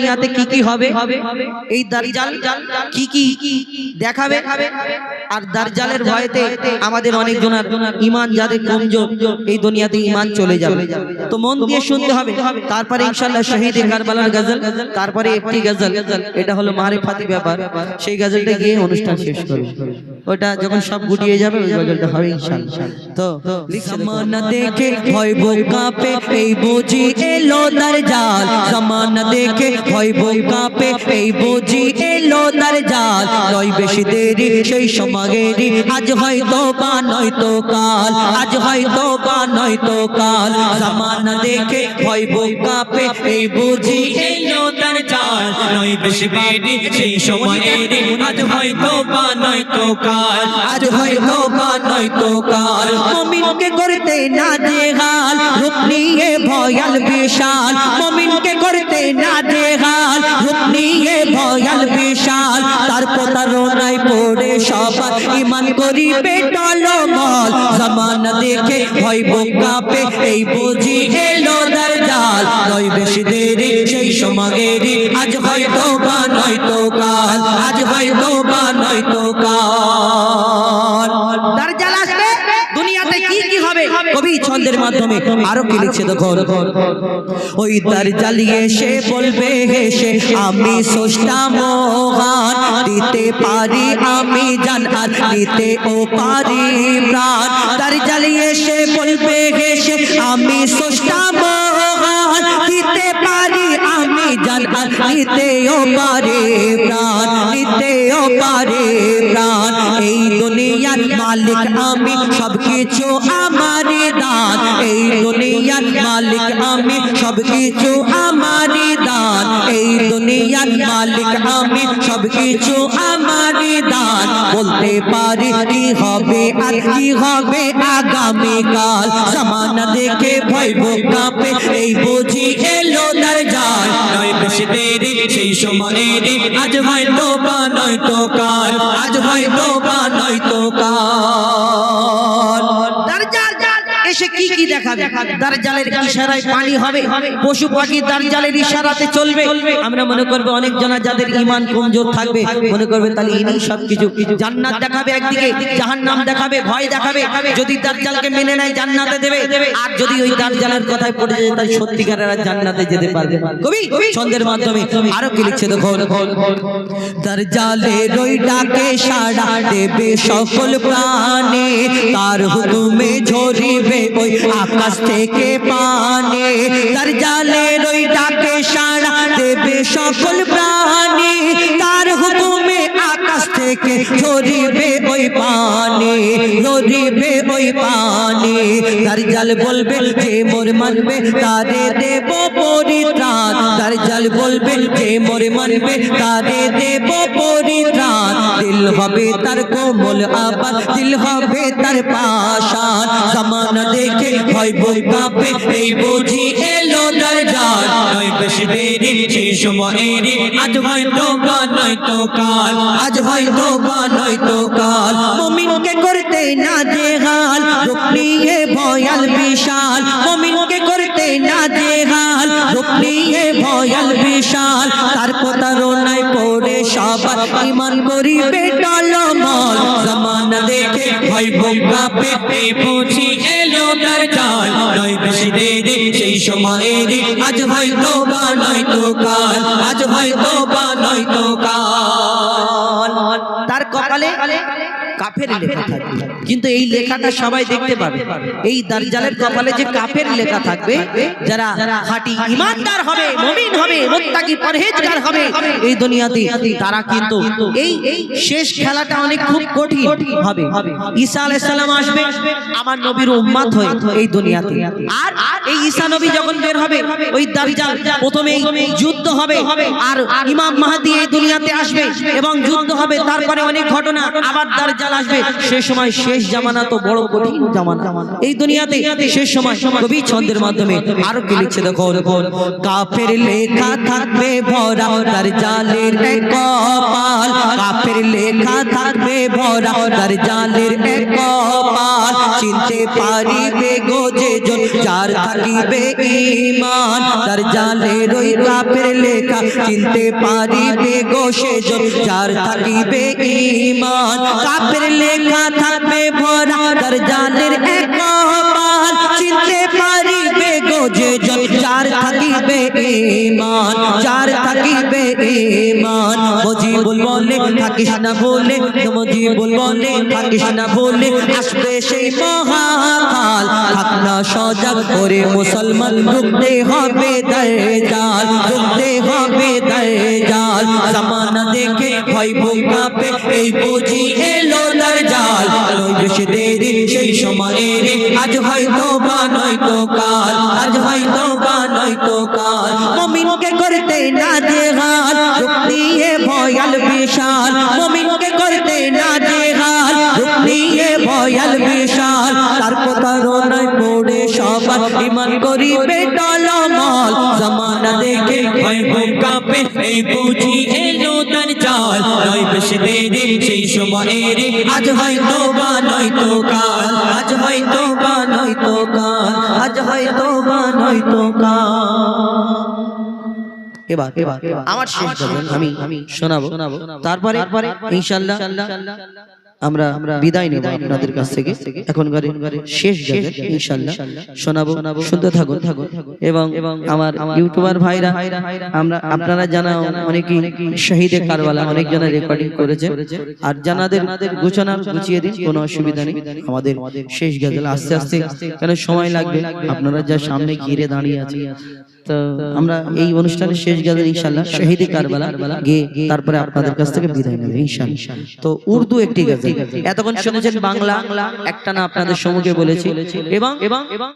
দুনিয়াতে কি কি হবে? এই দার্জাল কি কি দেখাবে? আর দার্জালের ভয়েতে আমাদের অনেক জনের ইমান যাদের কমজোর এই দুনিয়াতে ইমান চলে যাবে। তো মন দিয়ে শুনতে হবে। তারপরে ইনশাআল্লাহ শহীদ কারবালার গজল তারপরে একটি গজল। এটা হলো মারিফাতি ব্যাপার। সেই গজলটা গিয়ে অনুষ্ঠান শেষ করব। ওটা যখন সব গুটিয়ে যাবে ওই গজলটা হবে ইনশাআল্লাহ তো জামানা দেখে ভয় কাঁপে এই বুঝি এলো তার জাল। জামানা দেখে ভয় কাঁপে এই বুঝি তার জাল। নয় বেশি দেরি, সেই সমাগেরি আজ হয়তো বা নয়তো কাল। আজ হয়তো বা নয়তো কাল। জামানা দেখে ভয় কাঁপে, এই বুঝি তার জাল। নয় বেশি দেরি, সেই সমাগেরি আজ হয়তো বা কাল। আজ হয়তো বা কাল। মমিনকে করতে না দেহাল রূপ নিয়ে ভয়াল বিশাল। মমিনকে করতে না দেহাল রূপ নিয়ে ভয়াল বিশাল তার প্রতারণায় পড়ে সবার ইমান করিবে টলমল জামানা দেখে ভয় পে এই বুঝি এলো দারজাল। নয় বেশি দেরি, সেই সমাগেরি আজ হয়তো বা নয়তো কাল। আজ হয়তো মাধ্যমে আরও কি লিখছে দেখো ওই তার জ্বালিয়ে সে বলবে হেসে আমি সোষ্টা মহান, দিতে পারি আমি জান, আর দিতে ও পারি প্রাণ। তার জ্বালিয়ে সে বলবে হেসে আমি সোষ্টা মহান, দিতে পারি আমি জান, আর দিতে ও পারি প্রাণ, দিতে ও পারি মালিক আমি, সবকিছু আমারই দান। এই দুনিয়ার মালিক আমি, সবকিছু আমারই দান। এই দুনিয়ার মালিক আমি, সবকিছু আমারই দান। বলতে পারি কি হবে আর কি হবে আগামী কাল সমানা দেখে ভয় কাঁপে, এই দেরি সেই সময়েরই আজ হয়তো বা নয়তো কাল। আজ হয়তো বা নয়তো কাল। এসে কি কি দেখাবে? দার্জালের ইশারায় পানি হবে? পশু পাখি দার্জালের ইশারাতে চলবে? আমরা মনে করবে অনেক জনা যাদের ইমান কমজোর থাকবে, মনে করবে তাহলে ইনি সবকিছু জান্নাত দেখাবে একদিকে, জাহান্নাম দেখাবে, ভয় দেখাবে। যদি দার্জালকে মেনে নেয়, জান্নাতে দেবে। আর যদি ওই দার্জালের কথায় পড়ে যায়, তাহলে সত্যিকারের জান্নাতে যেতে পারবে কবি, ছন্দের মাধ্যমে আরও কি লিখছে দেখো তার জালে রই ডাকে সাড়া দেবে সকল প্রাণে, তার হুকুমে ঝরিবে। ওই আকাশ থেকে পানে, তার জালে রই ডাকে সাড়া দেবে সকল প্রাণী। তার হুকুমে আকাশ থেকে ঝরিবে ওই পানি, ঝরিবে ওই পানি। তার জাল বলবে যে মোর মানবে, তারে দেব পরিত্রাণ। তার জাল বলবে যে মোর মানবে, তারে দেব পরিত্রাণ। দিল হবে তার কোমল আবার দিল হবে তার পাশান জামানা দেখে ভয় বই কাঁপে, এই বুঝি এলো তার জাল নয় বেশি দেরি, সেই সময়েরই আজ হয়তো বা নয়তো কাল, আজ হয়তো বা নয়তো কাল। মমিনকে করতে না দেহাল রূপ নিয়ে ভয়াল বিশাল। ইমান গরিবে টলমল। জামানা দেখে ভয় ভোগাবে এই পৌঁছি এলো তার জাল নয় বেশি দেরি, সেই সময়েরই। আজ হয়তো বা নয়তো কাল। আজ হয়তো বা নয়তো থাকবে কিন্তু এই লেখাটা সবাই দেখতে পাবে। এই দার্জালের কপালে যে কাফের লেখা থাকবে যারা খাঁটি ইমানদার হবে মুমিন হবে মুত্তাকি পরহেজগার হবে এই দুনিয়াতে তারা কিন্তু এই শেষ খেলাটা অনেক খুব কঠিন হবে। ঈসা আলাইহিস সালাম আসবে আমার নবীর উম্মত হয়ে এই দুনিয়াতে। আর এই ঈসা নবী যখন বের হবে ওই দার্জাল প্রথমে যুদ্ধ হবে আর ইমাম মাহাদি এই দুনিয়াতে আসবে এবং যুদ্ধ হবে তারপরে অনেক ঘটনা আবার দার্জাল আসবে। সে সময় শেষ জামানা তো বড় কঠিন জামানা। এই দুনিয়াতে শেষ সময় কবি ছন্দের মাধ্যমে আরও কি লিখছে দেখো কাফের লেখা থাকবে ভরা তার জালের কপাল। কাফের লেখা থাকবে ভরা তার জালের কপাল। চিনতে পারিবে গো যে যার থাকিবে ইমান তার জালে রই কাপের লেখা, চিনতে পারিবে গো সে যার থাকিবে ইমান কাপের লেখা থাকবে ভরা, তার জালের একবার চিনতে পারিবে গো যে জন যার থাকিবে ইমান যার থাকিবে ইমান মজিবুল বলে, থাকিস না বলে, মজিবুল বলে, থাকিস না বলে, আসবে সেই মহাকাল। সজাগ করে মুসলমান রুখতে হবে দয়াল রুখতে হবে দয়াল জামানা দেখে ভয় কাঁপে, এই বুঝি এলো নয় বেশি দেরি সেই সময়ে রে, আজ হয়তো বা নয়তো কাল, আজ হয়তো বা নয়তো কাল। মমিনকে করতে না দেহাল করিবে টলমল। জামানা দেখে ভয় কাঁপে এই বুঝি এলো তার চাল। নয় বেশি দেরি সেই আজ হয়তো বা নয়তো কাল। আজ হয়তো বা নয়তো কাল। আজ হয়তো বা নয়তো কাল। এবার আমার শেষ আমি শোনাবো। তারপরে ইনশাআল্লাহ আমরা বিদায় নেব আপনাদের কাছ থেকে। এখনকার শেষ গজল ইনশাআল্লাহ শোনাবো শুনতে থাকুন। এবং এবং আমার ইউটিউবার ভাইরা আমরা আপনারা জানা অনেকেই শহীদে কারবালা অনেক জনা রেকর্ডিং করেছে। আর জানাদের গুছানা গুছিয়ে দিন কোনো অসুবিধা নেই। আমাদের শেষ গজল আস্তে আস্তে কেন সময় লাগবে? আপনারা যা সামনে ঘিরে দাঁড়িয়ে আছে তো আমরা এই অনুষ্ঠানের শেষ গেলেন ইনশাল্লাহ শহীদে কারবালা গিয়ে তারপরে আপনাদের কাছ থেকে বিদায় নেবে ইনশাল্লাহ তো উর্দু একটি গজল এতক্ষণ শুনেছেন বাংলা একটা না আপনাদের সম্মুখে বলেছি। এবং এবং